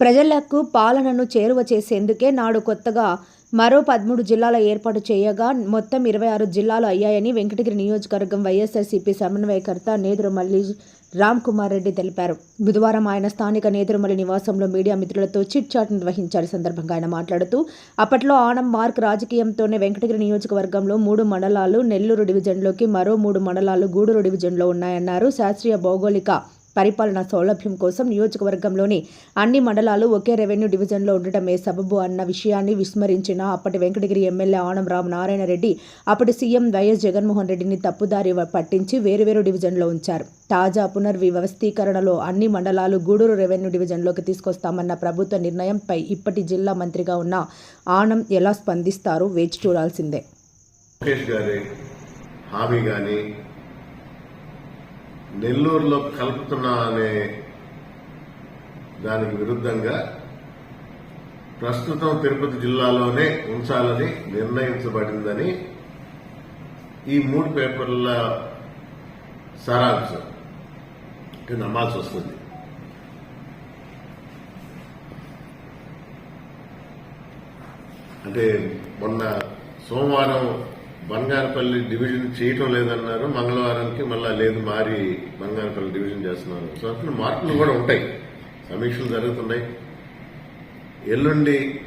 ప్రజలకు పాలనను చేరువ చేసేందుకే నాడు కొత్తగా మరో పదమూడు జిల్లాల ఏర్పాటు చేయగా మొత్తం ఇరవై ఆరు జిల్లాలు అయ్యాయని వెంకటగిరి నియోజకవర్గం వైఎస్ఆర్సీపీ సమన్వయకర్త నేదురుమల్లి రామ్ కుమార్ రెడ్డి తెలిపారు. బుధవారం ఆయన స్థానిక నేదురుమల్లి నివాసంలో మీడియా మిత్రులతో చిట్ చాట్ నిర్వహించారు. సందర్భంగా ఆయన మాట్లాడుతూ అప్పట్లో ఆనం మార్క్ రాజకీయంతోనే వెంకటగిరి నియోజకవర్గంలో మూడు మండలాలు నెల్లూరు డివిజన్లోకి మరో మూడు మండలాలు గూడూరు డివిజన్లో ఉన్నాయన్నారు. శాస్త్రీయ భౌగోళిక పరిపాలన సౌలభ్యం కోసం నియోజకవర్గంలోని అన్ని మండలాలు ఒకే రెవెన్యూ డివిజన్లో ఉండటమే సబబు అన్న విషయాన్ని విస్మరించిన అప్పటి వెంకటగిరి ఎమ్మెల్యే ఆనం రామ్ నారాయణ రెడ్డి అప్పటి సీఎం వైఎస్ జగన్మోహన్ రెడ్డిని తప్పుదారి పట్టించి వేరువేరు డివిజన్లో ఉంచారు. తాజా పునర్వ్యవస్థీకరణలో అన్ని మండలాలు గూడూరు రెవెన్యూ డివిజన్లోకి తీసుకొస్తామన్న ప్రభుత్వ నిర్ణయంపై ఇప్పటి జిల్లా మంత్రిగా ఉన్న ఆనం ఎలా స్పందిస్తారో వేచి చూడాల్సిందే. హామీ కానీ నెల్లూరులో కలుపుతున్నా అనే దానికి విరుద్ధంగా ప్రస్తుతం తిరుపతి జిల్లాలోనే ఉంచాలని నిర్ణయించబడిందని ఈ మూడు పేపర్ల సారాంశం. నమ్మాల్సి వస్తుంది. అంటే మొన్న సోమవారం బంగారపల్లి డివిజన్ చేయటం లేదన్నారు. మంగళవారానికి మళ్ళా లేదు మారి బంగారపల్లి డివిజన్ చేస్తున్నారు. సో అట్లా మార్పులు కూడా ఉంటాయి. సమీక్షలు జరుగుతున్నాయి. ఎల్లుండి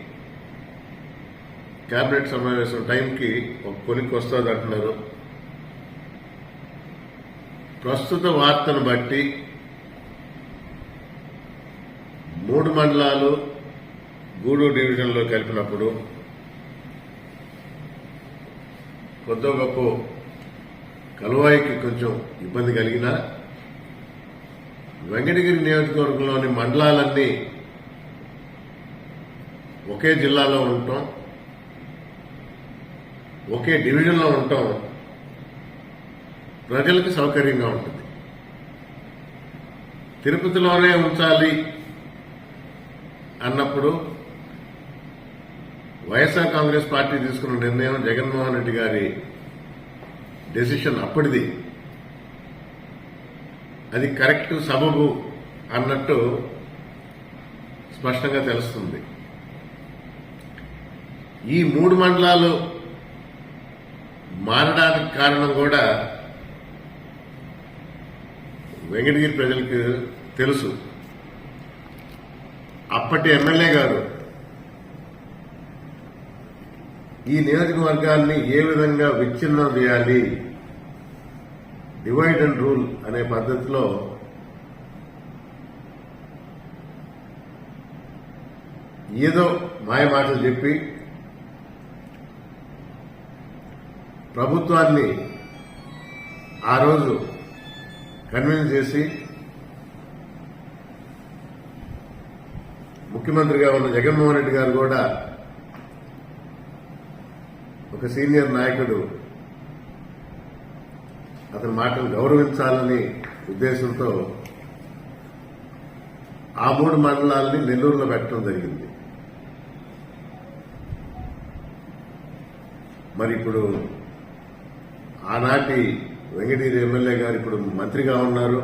కేబినెట్ సమావేశం టైంకి ఒక కొలిక్కి వస్తుంది అంటున్నారు. ప్రస్తుత వార్తను బట్టి మూడు మండలాలు గూడూరు డివిజన్లో కలిపినప్పుడు కొద్ది గొప్ప కలువాయికి కొంచెం ఇబ్బంది కలిగినా వెంకటగిరి నియోజకవర్గంలోని మండలాలన్నీ ఒకే జిల్లాలో ఉండటం ఒకే డివిజన్లో ఉండటం ప్రజలకు సౌకర్యంగా ఉంటుంది. తిరుపతిలోనే ఉంచాలి అన్నప్పుడు వైఎస్ఆర్ కాంగ్రెస్ పార్టీ తీసుకున్న నిర్ణయం జగన్మోహన్ రెడ్డి గారి డెసిషన్ అప్పటిది. అది కరెక్ట్ సబబు అన్నట్టు స్పష్టంగా తెలుస్తుంది. ఈ మూడు మండలాలు మారడానికి కారణం కూడా వెంకటగిరి ప్రజలకు తెలుసు. అప్పటి ఎమ్మెల్యే గారు ఈ నియోజకవర్గాన్ని ఏ విధంగా విచ్ఛిన్నం చేయాలి? డివైడ్ అండ్ రూల్ అనే పద్ధతిలో ఏదో మాయ మాటలు చెప్పి ప్రభుత్వాన్ని ఆ రోజు కన్విన్స్ చేసి ముఖ్యమంత్రిగా ఉన్న జగన్మోహన్ రెడ్డి గారు కూడా ఒక సీనియర్ నాయకుడు అతని మాటలు గౌరవించాలని ఉద్దేశంతో ఆ మూడు మండలాల్ని నెల్లూరులో పెట్టడం జరిగింది. మరి ఇప్పుడు ఆనాటి వెంకటగిరి ఎమ్మెల్యే గారు ఇప్పుడు మంత్రిగా ఉన్నారు.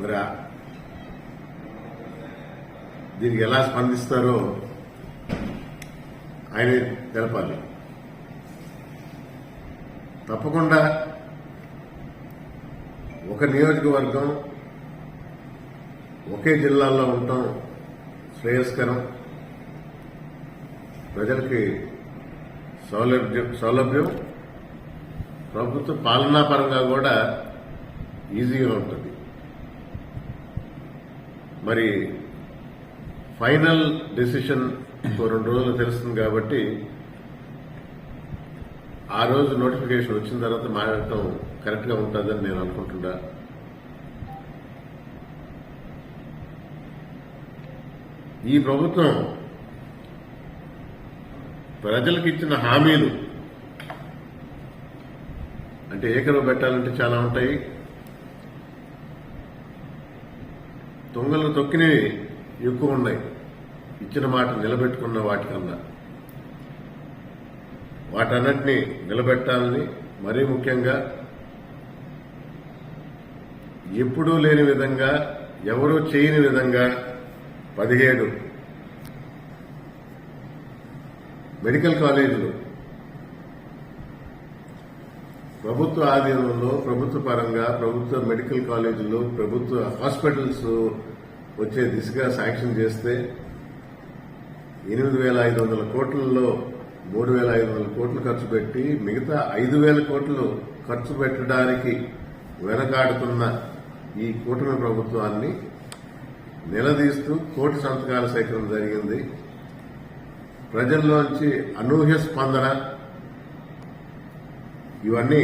మరి దీనికి ఎలా స్పందిస్తారో ఆయనే తెలపాలి. తప్పకుండా ఒక నియోజకవర్గం ఒకే జిల్లాలో ఉండటం శ్రేయస్కరం. ప్రజలకి సౌలభ్యం సౌలభ్యం ప్రభుత్వ పాలనాపరంగా కూడా ఈజీగా ఉంటుంది. మరి ఫైనల్ డెసిషన్ ఇంకో రెండు రోజులు తెలుస్తుంది కాబట్టి ఆ రోజు నోటిఫికేషన్ వచ్చిన తర్వాత మాట్లాడటం కరెక్ట్గా ఉంటుందని నేను అనుకుంటున్నా. ఈ ప్రభుత్వం ప్రజలకు ఇచ్చిన హామీలు అంటే ఏకరువు పెట్టాలంటే చాలా ఉంటాయి. దొంగలు తొక్కినవి ఎక్కువ ఉన్నాయి. ఇచ్చిన మాట నిలబెట్టుకున్న వాటికన్నా. వాటన్నిటినీ నిలబెట్టాలని మరీ ముఖ్యంగా ఎప్పుడూ లేని విధంగా ఎవరూ చేయని విధంగా పదిహేడు మెడికల్ కాలేజీలు ప్రభుత్వ ఆధీనంలో ప్రభుత్వ పరంగా ప్రభుత్వ మెడికల్ కాలేజీలు ప్రభుత్వ హాస్పిటల్స్ వచ్చే దిశగా శాంక్షన్ చేస్తే ఎనిమిది వేల ఐదు వందల కోట్లలో మూడు వేల ఐదు వందల కోట్లు ఖర్చు పెట్టి మిగతా ఐదు వేల కోట్లు ఖర్చు పెట్టడానికి వెనకాడుతున్న ఈ కూటమి ప్రభుత్వాన్ని నిలదీస్తూ కోటి సంతకాల సేకరణ జరిగింది. ప్రజల్లోంచి అనూహ్య స్పందన. ఇవన్నీ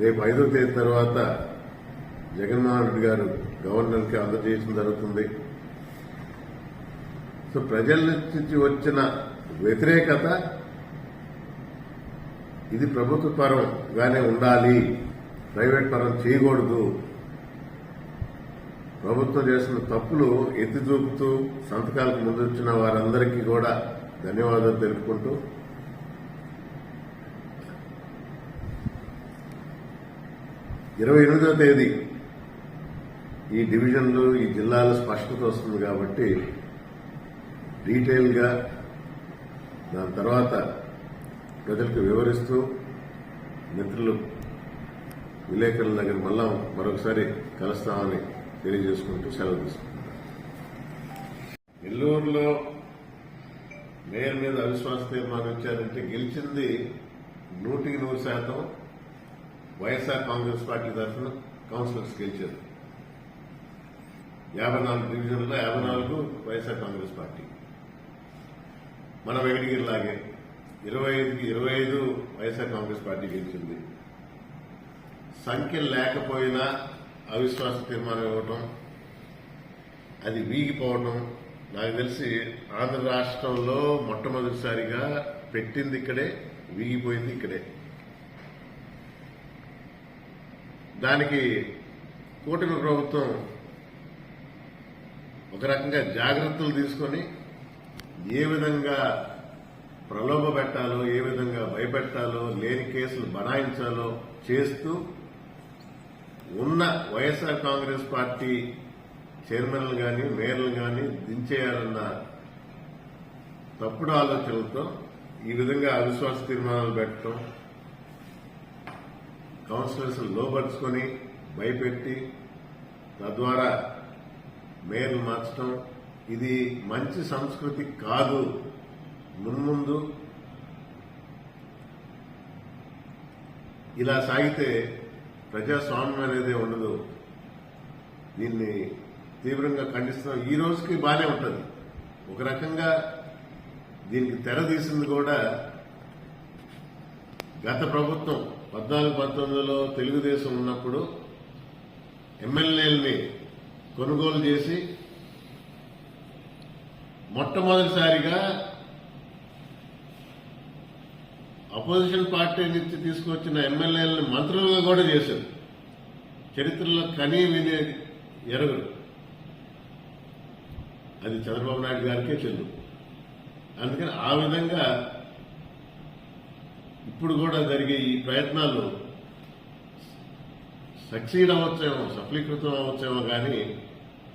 రేపు ఐదో తేదీ తర్వాత జగన్మోహన్ రెడ్డి గారు గవర్నర్కి అందజేయడం జరుగుతుంది. సో ప్రజల నుంచి వచ్చిన వ్యతిరేకత ఇది ప్రభుత్వ పరంగానే ఉండాలి. ప్రైవేట్ పరం చేయకూడదు. ప్రభుత్వం చేసిన తప్పులు ఎత్తి చూపుతూ సంతకాలకు ముందు వచ్చిన వారందరికీ కూడా ధన్యవాదాలు తెలుపుకుంటూ ఇరవై ఎనిమిదో తేదీ ఈ డివిజన్లు ఈ జిల్లాలో స్పష్టత వస్తుంది కాబట్టి డీటెయిల్గా దాని తర్వాత ప్రజలకు వివరిస్తూ మిత్రులు విలేకరుల దగ్గర మళ్ళా మరొకసారి కలుస్తామని తెలియజేసుకుంటూ సెలవు తీసుకుంటాం నెల్లూరులో మేయర్ మీద అవిశ్వాస తీర్మానం ఇచ్చారంటే గెలిచింది నూటికి నూరు శాతం వైఎస్ఆర్ కాంగ్రెస్ పార్టీ తరఫున కౌన్సిలర్స్ గెలిచారు. యాభై నాలుగు డివిజన్లో యాభై నాలుగు వైఎస్ఆర్ కాంగ్రెస్ పార్టీ. మన వెంకటగిరి లాగే ఇరవై ఐదుకి ఇరవై ఐదు వైఎస్ఆర్ కాంగ్రెస్ పార్టీ గెలిచింది. సంఖ్య లేకపోయినా అవిశ్వాస తీర్మానం ఇవ్వటం అది వీగిపోవటం నాకు తెలిసి ఆంధ్ర రాష్ట్రంలో మొట్టమొదటిసారిగా పెట్టింది ఇక్కడే వీగిపోయింది ఇక్కడే. దానికి కూటమి ప్రభుత్వం ఒక రకంగా జాగ్రత్తలు తీసుకొని ఏ విధంగా ప్రలోభ పెట్టాలో ఏ విధంగా భయపెట్టాలో లేని కేసులు బనాయించాలో చేస్తూ ఉన్న వైఎస్ఆర్ కాంగ్రెస్ పార్టీ చైర్మన్లు కానీ మేయర్లు కానీ దించేయాలన్న తప్పుడు ఆలోచనలతో ఈ విధంగా అవిశ్వాస తీర్మానాలు పెట్టడం కౌన్సిలర్స్ లోపరుచుకొని భయపెట్టి తద్వారా మేయర్లు మార్చడం ఇది మంచి సంస్కృతి కాదు. మున్ముందు ఇలా సాగితే ప్రజాస్వామ్యం అనేది ఉండదు. దీన్ని తీవ్రంగా ఖండిస్తున్నాం. ఈ రోజుకి బాగానే ఉంటుంది. ఒక రకంగా దీనికి తెర తీసింది కూడా గత ప్రభుత్వం పద్నాలుగు పంతొమ్మిదిలో తెలుగుదేశం ఉన్నప్పుడు ఎమ్మెల్యేలని కొనుగోలు చేసి మొట్టమొదటిసారిగా అపోజిషన్ పార్టీ నుంచి తీసుకొచ్చిన ఎమ్మెల్యేలను మంత్రులుగా కూడా చేశారు. చరిత్రలో కనీ విని ఎరగరు అది చంద్రబాబు నాయుడు గారికే చెల్లు అందుకని ఆ విధంగా ఇప్పుడు కూడా జరిగే ఈ ప్రయత్నాలు సక్సీడ్ అవ్వచ్చేమో సఫలీకృతం అవ్వచ్చేమో కానీ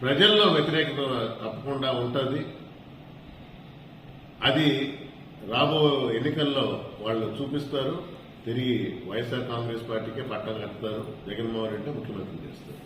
ప్రజల్లో వ్యతిరేకత తప్పకుండా ఉంటుంది. అది రాబో ఎన్నికల్లో వాళ్ళు చూపిస్తారు తిరిగి వైఎస్ఆర్ కాంగ్రెస్ పార్టీకే పట్టాలు కడతారు జగన్మోహన్ రెడ్డి ముఖ్యమంత్రి చేస్తారు.